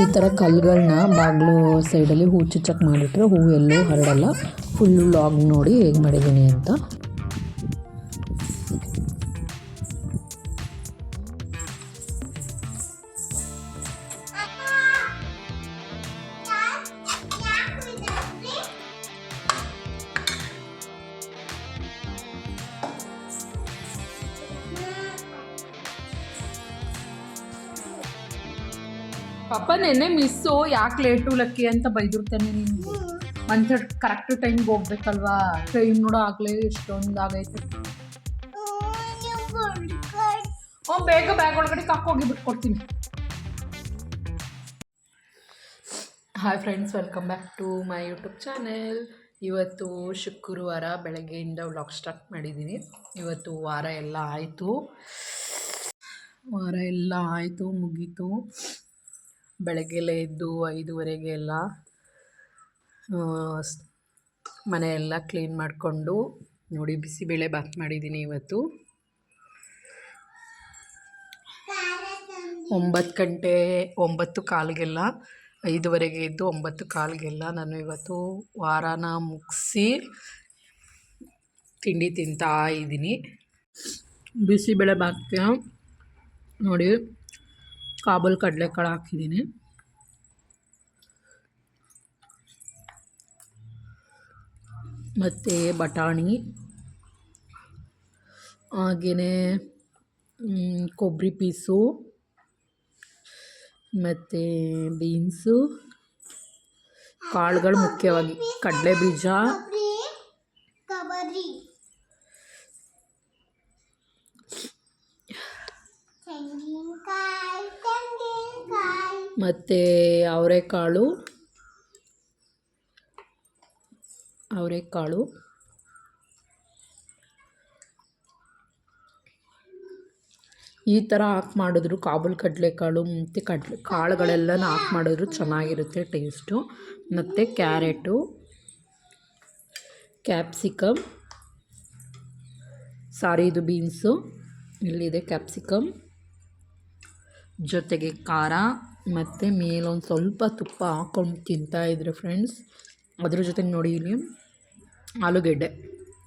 ಈ ಥರ ಕಲ್ಲುಗಳನ್ನ ಬಾಗಿಲು ಸೈಡಲ್ಲಿ ಹೂ ಚುಚ್ಚಕ್ಕೆ ಮಾಡಿಟ್ರೆ ಹೂವು ಎಲ್ಲೂ ಹರಡಲ್ಲ. ಫುಲ್ಲು ಲಾಗ್ ನೋಡಿ ಹೇಗೆ ಮಾಡಿದ್ದೀನಿ ಅಂತ. ಪಾಪ ನೆನ್ನೆ ಮಿಸ್ಸು ಯಾಕೆ ಲೇಟು ಲಕ್ಕಿ ಅಂತ ಬೈದಿರ್ತಾನೆ ನೀನು. ಮಂತ್ ಕರೆಕ್ಟ್ ಟೈಮ್ಗೆ ಹೋಗ್ಬೇಕಲ್ವಾ? ಟ್ರೈನ್ ನೋಡೋ ಆಗಲೇ ಎಷ್ಟೊಂದು ಆಗೈತೆ. ಬೇಗ ಬ್ಯಾಗ್ ಒಳಗಡೆ ಕಾಕೋಗಿ ಬಿಟ್ಕೊಡ್ತೀನಿ. Hi friends welcome back to my YouTube channel ಇವತ್ತು ಶುಕ್ರವಾರ ಬೆಳಗ್ಗೆಯಿಂದ ವ್ಲಾಗ್ ಸ್ಟಾರ್ಟ್ ಮಾಡಿದ್ದೀನಿ. ಇವತ್ತು ವಾರ ಎಲ್ಲ ಆಯಿತು. ವಾರ ಎಲ್ಲ ಆಯಿತು, ಮುಗೀತು. ಬೆಳಗ್ಗೆಲ್ಲ ಎದ್ದು ಐದುವರೆಗೆ ಎಲ್ಲ ಮನೆಯೆಲ್ಲ ಕ್ಲೀನ್ ಮಾಡಿಕೊಂಡು ನೋಡಿ ಬಿಸಿಬೇಳೆ ಬಾತ್ ಮಾಡಿದ್ದೀನಿ ಇವತ್ತು. ಒಂಬತ್ತು ಗಂಟೆ ಒಂಬತ್ತು ಕಾಲಿಗೆಲ್ಲ, ಐದುವರೆಗೆ ಎದ್ದು ಒಂಬತ್ತು ಕಾಲಿಗೆಲ್ಲ ನಾನು ಇವತ್ತು ವಾರಾನ ಮುಗಿಸಿ ತಿಂಡಿ ತಿಂತಾ ಇದ್ದೀನಿ. ಬಿಸಿಬೇಳೆ ಬಾತ್ಗೆ ನೋಡಿ ಕಾಬೂಲ್ ಕಡಲೆಕಾಳು ಹಾಕಿದ್ದೀನಿ ಮತ್ತು ಬಟಾಣಿ ಹಾಗೆಯೇ ಕೊಬ್ಬರಿ ಪೀಸು ಮತ್ತು ಬೀನ್ಸು ಕಾಳುಗಳು ಮುಖ್ಯವಾಗಿ ಕಡಲೆ ಬೀಜ ಮತ್ತು ಅವರೆಕಾಳು. ಅವರೆಕಾಳು. ಈ ಥರ ಹಾಕಿ ಮಾಡಿದ್ರು. ಕಾಬೂಲ್ ಕಡಲೆಕಾಳು ಮತ್ತು ಕಡಲೆ, ಕಾಳುಗಳೆಲ್ಲನೂ ಹಾಕಿ ಮಾಡಿದ್ರು. ಚೆನ್ನಾಗಿರುತ್ತೆ ಟೇಸ್ಟು. ಮತ್ತು ಕ್ಯಾರೆಟು. ಕ್ಯಾಪ್ಸಿಕಮ್. ಸಾರಿ, ಇದು ಬೀನ್ಸು. ಇಲ್ಲಿದೆ ಕ್ಯಾಪ್ಸಿಕಮ್. ಜೊತೆಗೆ ಖಾರ. ಮತ್ತು ಮೇಲೊಂದು ಸ್ವಲ್ಪ ತುಪ್ಪ ಹಾಕ್ಕೊಂಡು ತಿಂತಾಯಿದ್ರು ಫ್ರೆಂಡ್ಸ್ ಅದ್ರ ಜೊತೆಗೆ ನೋಡಿ ಇಲ್ಲಿ ಆಲೂಗೆಡ್ಡೆ.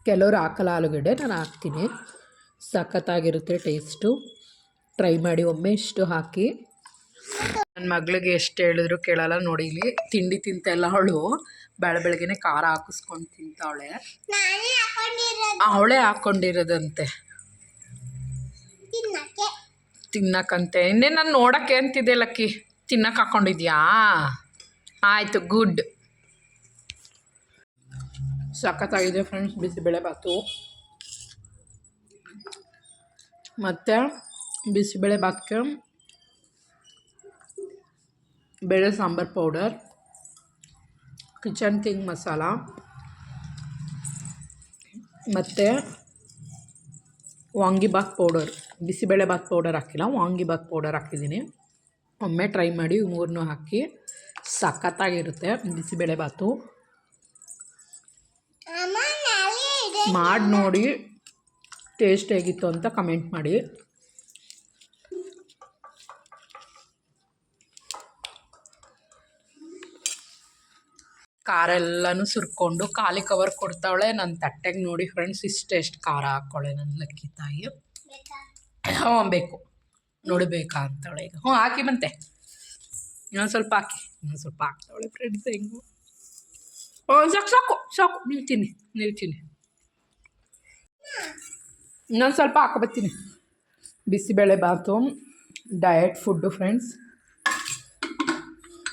ಕೆಲವರು ಹಾಕಲ್ಲ ಆಲೂಗೆಡ್ಡೆ ನಾನು ಹಾಕ್ತೀನಿ. ಸಖತ್ತಾಗಿರುತ್ತೆ ಟೇಸ್ಟು ಟ್ರೈ ಮಾಡಿ ಒಮ್ಮೆ ಇಷ್ಟು ಹಾಕಿ. ನನ್ನ ಮಗಳಿಗೆ ಎಷ್ಟು ಹೇಳಿದ್ರು ಕೇಳಲ್ಲ ನೋಡಿ ಇಲ್ಲಿ. ತಿಂಡಿ ತಿಂತೆಲ್ಲ ಅವಳು. ಬೆಳ ಬೆಳಗ್ಗೆನೆ ಖಾರ ಹಾಕಿಸ್ಕೊಂಡು ತಿಂತಾವಳೆ. ಅವಳೆ ಹಾಕೊಂಡಿರೋದು. ಅವಳೇ ಹಾಕೊಂಡಿರೋದಂತೆ. ತಿನ್ನಕ್ಕೆ. ತಿನ್ನಕ್ಕಂತೆ. ಇನ್ನೇ ನಾನು ನೋಡೋಕ್ಕೆ ಅಂತಿದ್ದೆ ಲಕ್ಕಿ. ತಿನ್ನಕ್ಕೆ ಹಾಕ್ಕೊಂಡಿದ್ಯಾ ಆಯಿತು ಗುಡ್ ಸಖತ್ತಾಗಿದೆ ಫ್ರೆಂಡ್ಸ್ ಬಿಸಿಬೇಳೆ ಬಾತು. ಮತ್ತು ಬಿಸಿಬೇಳೆ ಬಾತ್ಗೆ ಬೇಳೆ sambar powder Kitchen King masala ಮತ್ತು ವಾಂಗಿಬಾತ್ ಪೌಡರ್ ಬಿಸಿಬೇಳೆಬಾತ್ ಪೌಡರ್ ಹಾಕಿಲ್ಲ, ವಾಂಗಿಬಾತ್ ಪೌಡರ್ ಹಾಕಿದ್ದೀನಿ. ಒಮ್ಮೆ ಟ್ರೈ ಮಾಡಿ ಮೂರನ್ನೂ ಹಾಕಿ ಸಖತ್ತಾಗಿರುತ್ತೆ. ಬಿಸಿಬೇಳೆಬಾತು ಮಾಡಿ ನೋಡಿ ಟೇಸ್ಟ್ ಹೇಗಿತ್ತು ಅಂತ ಕಮೆಂಟ್ ಮಾಡಿ. ಖಾರ ಎಲ್ಲನೂ ಸುರ್ಕೊಂಡು ಖಾಲಿ ಕವರ್ ಕೊಡ್ತಾವಳೆ. ನನ್ನ ತಟ್ಟೆಗೆ ನೋಡಿ ಫ್ರೆಂಡ್ಸ್ ಇಷ್ಟೆಷ್ಟು ಖಾರ ಹಾಕ್ಕೊಳ್ಳೆ ನನ್ನ ಲಕ್ಕಿ ತಾಯಿ. ಬೇಕು. ನೋಡಬೇಕಾ ಅಂತವಳೆ ಈಗ. ಹ್ಞೂ, ಹಾಕಿ ಬಂತೆ. ಇನ್ನೊಂದು ಸ್ವಲ್ಪ ಹಾಕಿ. ಇನ್ನೊಂದು ಸ್ವಲ್ಪ ಹಾಕ್ತಾವಳೆ ಫ್ರೆಂಡ್ಸ್ ಹೆಂಗು. ಸಾಕು ಸಾಕು ಸಾಕು. ನಿಲ್ತೀನಿ ನಿಲ್ತೀನಿ ಇನ್ನೊಂದು ಸ್ವಲ್ಪ ಹಾಕೊಬತ್ತೀನಿ bisibele bath diet food friends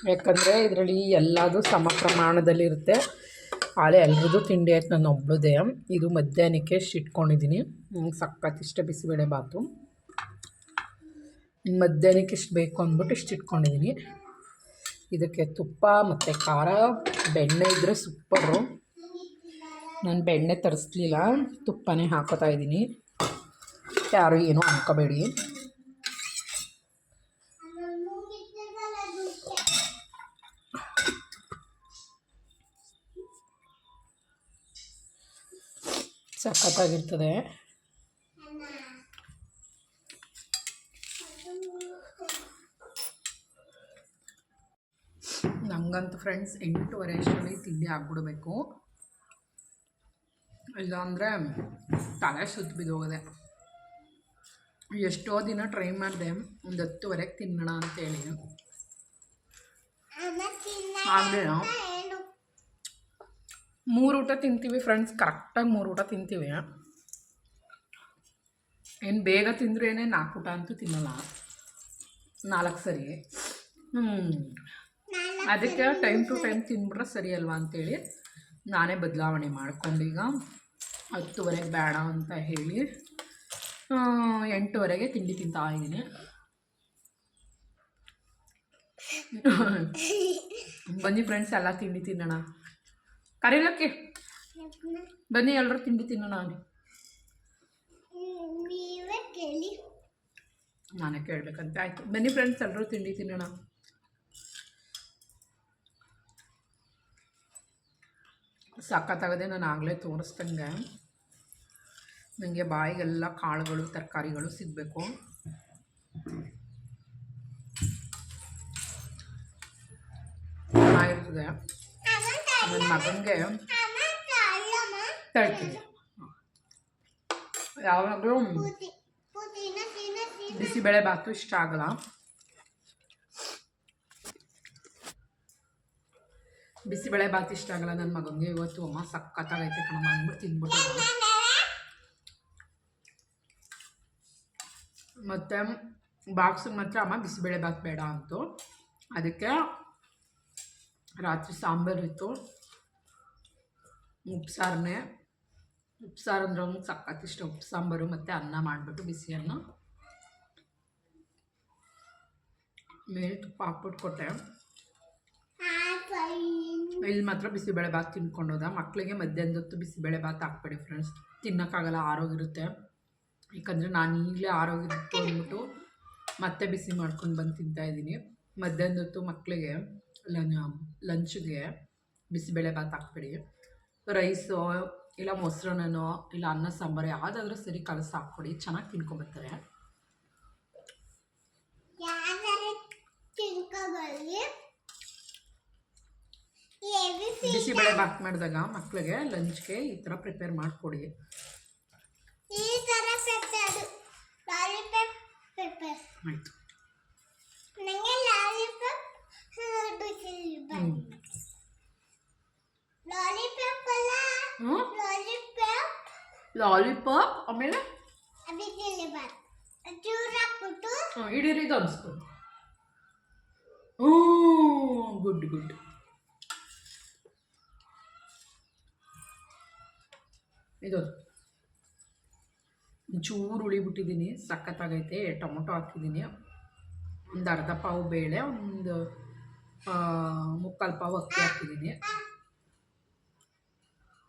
ಯಾಕಂದರೆ ಇದರಲ್ಲಿ ಎಲ್ಲದು ಸಮ ಪ್ರಮಾಣದಲ್ಲಿರುತ್ತೆ ಹಾಳೆ ಎಲ್ರದ್ದು ತಿಂಡಿ ಆಯ್ತು, ನಾನು ಒಬ್ಬಳದೇ ಇದು ಮಧ್ಯಾಹ್ನಕ್ಕೆ ಇಟ್ಕೊಂಡಿದ್ದೀನಿ. ಸಖತ್ ಇಷ್ಟ ಬಿಸಿಬೇಳೆ ಬಾತು. ಇನ್ನು ಮಧ್ಯಾಹ್ನಕ್ಕೆ ಇಷ್ಟು ಬೇಕು ಅಂದ್ಬಿಟ್ಟು ಇಷ್ಟು ಇಟ್ಕೊಂಡಿದ್ದೀನಿ. ಇದಕ್ಕೆ ತುಪ್ಪ ಮತ್ತು ಖಾರ, ಬೆಣ್ಣೆ ಇದ್ದರೆ ಸೂಪರು ನಾನು ಬೆಣ್ಣೆ ತರಿಸ್ಲಿಲ್ಲ, ತುಪ್ಪನೇ ಹಾಕೋತಾ ಇದ್ದೀನಿ. ಯಾರು ಏನೂ ಅನ್ಕೋಬೇಡಿ. ಸಖತ್ತಾಗಿರ್ತದೆ. ನಮಗಂತೂ ಫ್ರೆಂಡ್ಸ್ ಎಂಟೂವರೆ ಅಷ್ಟರಲ್ಲಿ ತಿಂಡಿ ಆಗ್ಬಿಡ್ಬೇಕು. ಇಲ್ಲಾಂದರೆ ತಲೆ ಸುತ್ತು ಬಿದ್ದೋಗಿದೆ. ಎಷ್ಟೋ ದಿನ ಟ್ರೈ ಮಾಡಿದೆ, ಒಂದು ಹತ್ತುವರೆಗೆ ತಿನ್ನೋಣ ಅಂತೇಳಿ. ಆದರೆ ಮೂರು ಊಟ ತಿಂತೀವಿ ಫ್ರೆಂಡ್ಸ್ ಕರೆಕ್ಟಾಗಿ ಮೂರು ಊಟ ತಿಂತೀವಿ. ಏನು ಬೇಗ ತಿಂದ್ರೇ ನಾಲ್ಕು ಊಟ ಅಂತೂ ತಿನ್ನಲ್ಲ. ನಾಲ್ಕು ಸರಿ. ಹ್ಞೂ ಅದಕ್ಕೆ ಟೈಮ್ ಟು ಟೈಮ್ ತಿಂದ್ಬಿಟ್ರೆ ಸರಿ ಅಲ್ವಾ ಅಂತೇಳಿ ನಾನೇ ಬದಲಾವಣೆ ಮಾಡ್ಕೊಂಡೀಗ ಹತ್ತುವರೆಗೆ ಬೇಡ ಅಂತ ಹೇಳಿ ಎಂಟುವರೆಗೆ ತಿಂಡಿ ತಿಂತಾ ಇದ್ದೀನಿ. ಬನ್ನಿ ಫ್ರೆಂಡ್ಸ್ ಎಲ್ಲ ತಿಂಡಿ ತಿನ್ನೋಣ. ಕರೀಲಕ್ಕೆ ಬನ್ನಿ ಎಲ್ಲರೂ ತಿಂಡಿ ತಿನ್ನೋಣ. ಕೇಳಿ. ನಾನೇ ಕೇಳಬೇಕಂತ. ಆಯಿತು. ಬನ್ನಿ ಫ್ರೆಂಡ್ಸ್ ಎಲ್ಲರೂ ತಿಂಡಿ ತಿನ್ನೋಣ. ಸಖತ್ತಾಗದೆ ನಾನು ಆಗಲೇ ತೋರಿಸ್ದಂಗೆ. ನನಗೆ ಬಾಯಿಗೆಲ್ಲ ಕಾಳುಗಳು ತರಕಾರಿಗಳು ಸಿಗಬೇಕು. ಚೆನ್ನಾಗಿರ್ತದೆ. ನನ್ನ ಮಗನಿಗೆ ತಳ್ತೀನಿ ಯಾವಾಗಲೂ ಬಿಸಿಬೇಳೆ ಭಾತು ಇಷ್ಟ ಆಗಲ್ಲ. ಬಿಸಿಬೇಳೆ ಭಾತ್ ಇಷ್ಟ ಆಗಲ್ಲ ನನ್ನ ಮಗನಿಗೆ ಇವತ್ತು ಅಮ್ಮ ಸಕ್ಕತ್ತಾಗೈತೆ ಕಣಮ್ಮ ಅಂದ್ಬಿಟ್ಟು ತಿಂದ್ಬಿಟ್ಟು ಮತ್ತು ಬಾಕ್ಸಿಗೆ ಮಾತ್ರ ಅಮ್ಮ ಬಿಸಿಬೇಳೆ ಭಾತ್ ಬೇಡ ಅಂತು. ಅದಕ್ಕೆ ರಾತ್ರಿ ಸಾಂಬಾರು ಇತ್ತು. ಉಪ್ಸಾರನ್ನೇ ಉಪ್ಸಾರು ಅಂದ್ರೆ ಅವ್ನಿಗೆ ಸಖತ್ ಇಷ್ಟ ಉಪ್ಪು, ಸಾಂಬಾರು ಮತ್ತು ಅನ್ನ ಮಾಡಿಬಿಟ್ಟು ಬಿಸಿ ಅನ್ನ ಮೇಲೆ ತುಪ್ಪ ಹಾಕ್ಬಿಟ್ಟು ಕೊಟ್ಟೆ. ಇಲ್ಲಿ ಮಾತ್ರ ಬಿಸಿಬೇಳೆ ಭಾತ್ ತಿನ್ಕೊಂಡೋದ ಮಕ್ಕಳಿಗೆ ಮಧ್ಯಾಹ್ನದ ಹೊತ್ತು ಬಿಸಿಬೇಳೆ ಭಾತ್ ಹಾಕ್ಬೇಡಿ ಫ್ರೆಂಡ್ಸ್ ತಿನ್ನೋಕ್ಕಾಗಲ್ಲ ಇರುತ್ತೆ. ಯಾಕಂದರೆ ನಾನು ಈಗಲೇ ಆರೋಗಿರುತ್ತೆ ಅಂದ್ಬಿಟ್ಟು ಮತ್ತೆ ಬಿಸಿ ಮಾಡ್ಕೊಂಡು ಬಂದು ತಿಂತಾಯಿದ್ದೀನಿ ಮಧ್ಯಾಹ್ನದ ಹೊತ್ತು ಮಕ್ಕಳಿಗೆ ಲಂಚ್ಗೆ ಬಿಸಿಬೇಳೆ ಭಾತ್ ಹಾಕ್ಬೇಡಿ. ರೈಸು ಇಲ್ಲ ಮೊಸರನ್ನೋ ಇಲ್ಲ ಅನ್ನ ಸಾಂಬಾರು ಯಾವುದಾದ್ರೂ ಸರಿ ಕಲಸಿ ಹಾಕ್ಕೊಡಿ ಚೆನ್ನಾಗಿ ತಿನ್ಕೊಬರ್ತಾರೆ ಬಿಸಿ ತಿನ್ಕೋಬಲ್ಲಿ ಬಾಕ್ ಬಿಸಿಬೇಳೆ ಭಾತ್ ಮಾಡಿದಾಗ ಮಕ್ಕಳಿಗೆ ಲಂಚ್ಗೆ ಈ ಥರ ಪ್ರಿಪೇರ್ ಮಾಡಿಕೊಡಿ. ಆಯಿತು. ಲಾಲಿಪಾಪ್ ಆಮೇಲೆ? ಇಡೀರಿಗೆ ಅನ್ಸ್ಕೊಂಡು ಹ್ಞೂ ಗುಡ್ ಗುಡ್. ಇದು. ಚೂರು ಉಳಿಬಿಟ್ಟಿದ್ದೀನಿ ಸಖತ್ತಾಗೈತೆ ಟೊಮೊಟೊ ಹಾಕಿದ್ದೀನಿ. ಒಂದು ಅರ್ಧ ಪಾವು ಬೇಳೆ ಒಂದು ಮುಕ್ಕಾಲು ಪಾವು ಅಕ್ಕಿ ಹಾಕಿದ್ದೀನಿ.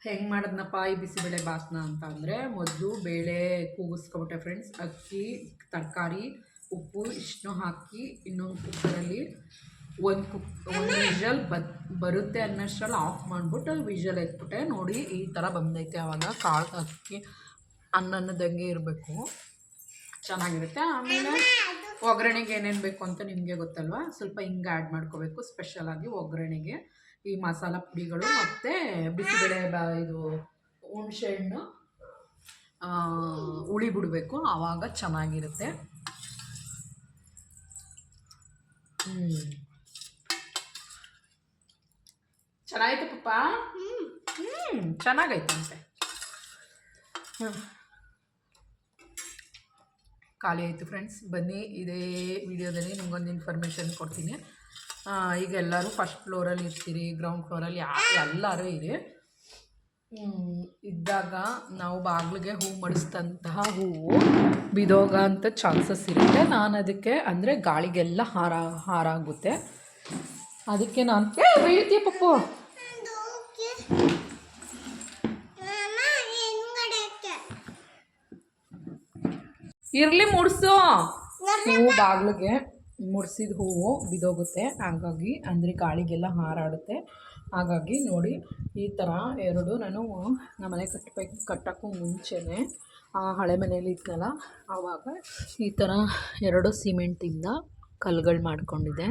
ಹೆಂಗೆ ಮಾಡಿದ್ನಪ್ಪ ಈ ಬಿಸಿಬೇಳೆ ಭಾತ್ನ ಅಂತ ಅಂದರೆ ಮೊದಲು ಬೇಳೆ ಕೂಗಿಸ್ಕೊಬಿಟ್ಟೆ ಫ್ರೆಂಡ್ಸ್ ಅಕ್ಕಿ, ತರಕಾರಿ, ಉಪ್ಪು ಇಷ್ಟು ಹಾಕಿ ಇನ್ನೊಂದು ಕುಕ್ಕರಲ್ಲಿ ಒಂದು ಕುಕ್, ಒಂದು ವಿಷಲ್ ಬತ್ ಬರುತ್ತೆ ಅನ್ನೋಷ್ಟರಲ್ಲಿ ಆಫ್ ಮಾಡಿಬಿಟ್ಟು ವಿಷಲ್ ಎತ್ಬಿಟ್ಟೆ. ನೋಡಿ ಈ ಥರ ಬಂದೈತೆ ಅವಾಗ. ಕಾಳು, ಅಕ್ಕಿ ಅನ್ನನ್ನದಂಗೆ ಇರಬೇಕು. ಚೆನ್ನಾಗಿರುತ್ತೆ. ಆಮೇಲೆ ಒಗ್ಗರಣೆಗೆ ಏನೇನು ಬೇಕು ಅಂತ ನಿಮಗೆ ಗೊತ್ತಲ್ವಾ? ಸ್ವಲ್ಪ ಹಿಂಗೆ ಆ್ಯಡ್ ಮಾಡ್ಕೋಬೇಕು. ಸ್ಪೆಷಲಾಗಿ ಒಗ್ಗರಣೆಗೆ. ಈ ಮಸಾಲ ಪುಡಿಗಳು ಮತ್ತು ಬಿಸಿಬೇಳೆ ಬ, ಇದು ಹುಣಸೆಹಣ್ಣು ಹಣ್ಣು ಹುಳಿ ಬಿಡಬೇಕು. ಆವಾಗ ಚೆನ್ನಾಗಿರುತ್ತೆ. ಹ್ಞೂ ಚೆನ್ನಾಗೈತೆ ಪಪ್ಪ? ಹ್ಞೂ ಚೆನ್ನಾಗೈತಂತೆ. ಹ್ಞೂ ಖಾಲಿ ಆಯಿತು ಫ್ರೆಂಡ್ಸ್ ಬನ್ನಿ, ಇದೇ ವಿಡಿಯೋದಲ್ಲಿ ನಿಮ್ಗೊಂದು ಇನ್ಫಾರ್ಮೇಷನ್ ಕೊಡ್ತೀನಿ. ಈಗ ಎಲ್ಲರೂ ಫಸ್ಟ್ ಫ್ಲೋರಲ್ಲಿ ಇರ್ತೀರಿ ಗ್ರೌಂಡ್ ಫ್ಲೋರಲ್ಲಿ ಯಾ, ಎಲ್ಲರೂ ಇರಿ. ಇದ್ದಾಗ ನಾವು ಬಾಗಿಲಿಗೆ ಹೂ ಮಡಿಸಿದಂತಹ ಹೂವು ಬಿದೋಗ ಅಂತ ಚಾನ್ಸಸ್ ಇರುತ್ತೆ. ನಾನು ಅದಕ್ಕೆ ಅಂದರೆ ಗಾಳಿಗೆಲ್ಲ ಹಾರ, ಹಾರಾಗುತ್ತೆ. ಅದಕ್ಕೆ ನಾನು ಹೇಳ್ತೀಯ ಪಪ್ಪು? ಇರಲಿ ಮುಡ್ಸು. ಹೂವು ಬಾಗಿಲಿಗೆ. ಮುಡ್ಸಿದ ಹೂವು ಬಿದೋಗುತ್ತೆ. ಹಾಗಾಗಿ ಅಂದರೆ ಗಾಳಿಗೆಲ್ಲ ಹಾರಾಡುತ್ತೆ. ಹಾಗಾಗಿ ನೋಡಿ, ಈ ಥರ ಎರಡು ನಾನು ನಮ್ಮ ಮನೆ ಕಟ್ಟಬೇಕು ಕಟ್ಟೋಕ್ಕೂ ಮುಂಚೆನೇ, ಆ ಹಳೆ ಮನೇಲಿ ಇದ್ನಲ್ಲ, ಆವಾಗ ಈ ಥರ ಎರಡು ಸಿಮೆಂಟಿಂದ ಕಲ್ಗಳು ಮಾಡಿಕೊಂಡಿದ್ದೆ.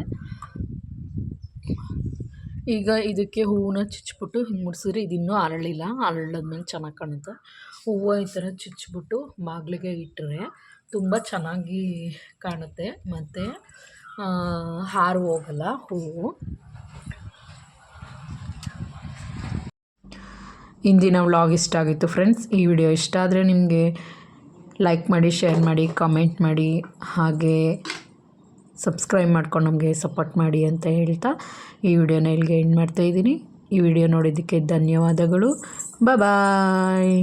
ಈಗ ಇದಕ್ಕೆ ಹೂವನ್ನ ಚುಚ್ಚಿಬಿಟ್ಟು ಹಿಂಗೆ ಮುಡಿಸಿದ್ರೆ ಇದು ಇನ್ನೂ ಅರಳಿಲ್ಲ. ಅರಳಿದ್ಮೇಲೆ ಚೆನ್ನಾಗಿ ಕಾಣುತ್ತೆ. ಹೂವು ಈ ಥರ ಚುಚ್ಚಿಬಿಟ್ಟು ಬಾಗಿಲಿಗೆ ಇಟ್ಟರೆ ತುಂಬ ಚೆನ್ನಾಗಿ ಕಾಣುತ್ತೆ. ಮತ್ತು ಹಾರು ಹೋಗಲ್ಲ, ಹೂವು. ಇಂದಿನ ವ್ಲಾಗ್ ಇಷ್ಟ ಆಗಿತ್ತು ಫ್ರೆಂಡ್ಸ್ ಈ ವಿಡಿಯೋ ಇಷ್ಟ ಆದರೆ ನಿಮಗೆ ಲೈಕ್ ಮಾಡಿ ಶೇರ್ ಮಾಡಿ ಕಾಮೆಂಟ್ ಮಾಡಿ, ಹಾಗೆ ಸಬ್ಸ್ಕ್ರೈಬ್ ಮಾಡ್ಕೊಂಡು ನಮಗೆ ಸಪೋರ್ಟ್ ಮಾಡಿ ಅಂತ ಹೇಳ್ತಾ ಈ ವಿಡಿಯೋನ ಇಲ್ಲಿಗೆ ಎಂಡ್ ಮಾಡ್ತಾಯಿದ್ದೀನಿ ಈ ವಿಡಿಯೋ ನೋಡಿದ್ದಕ್ಕೆ ಧನ್ಯವಾದಗಳು. ಬಾಯ್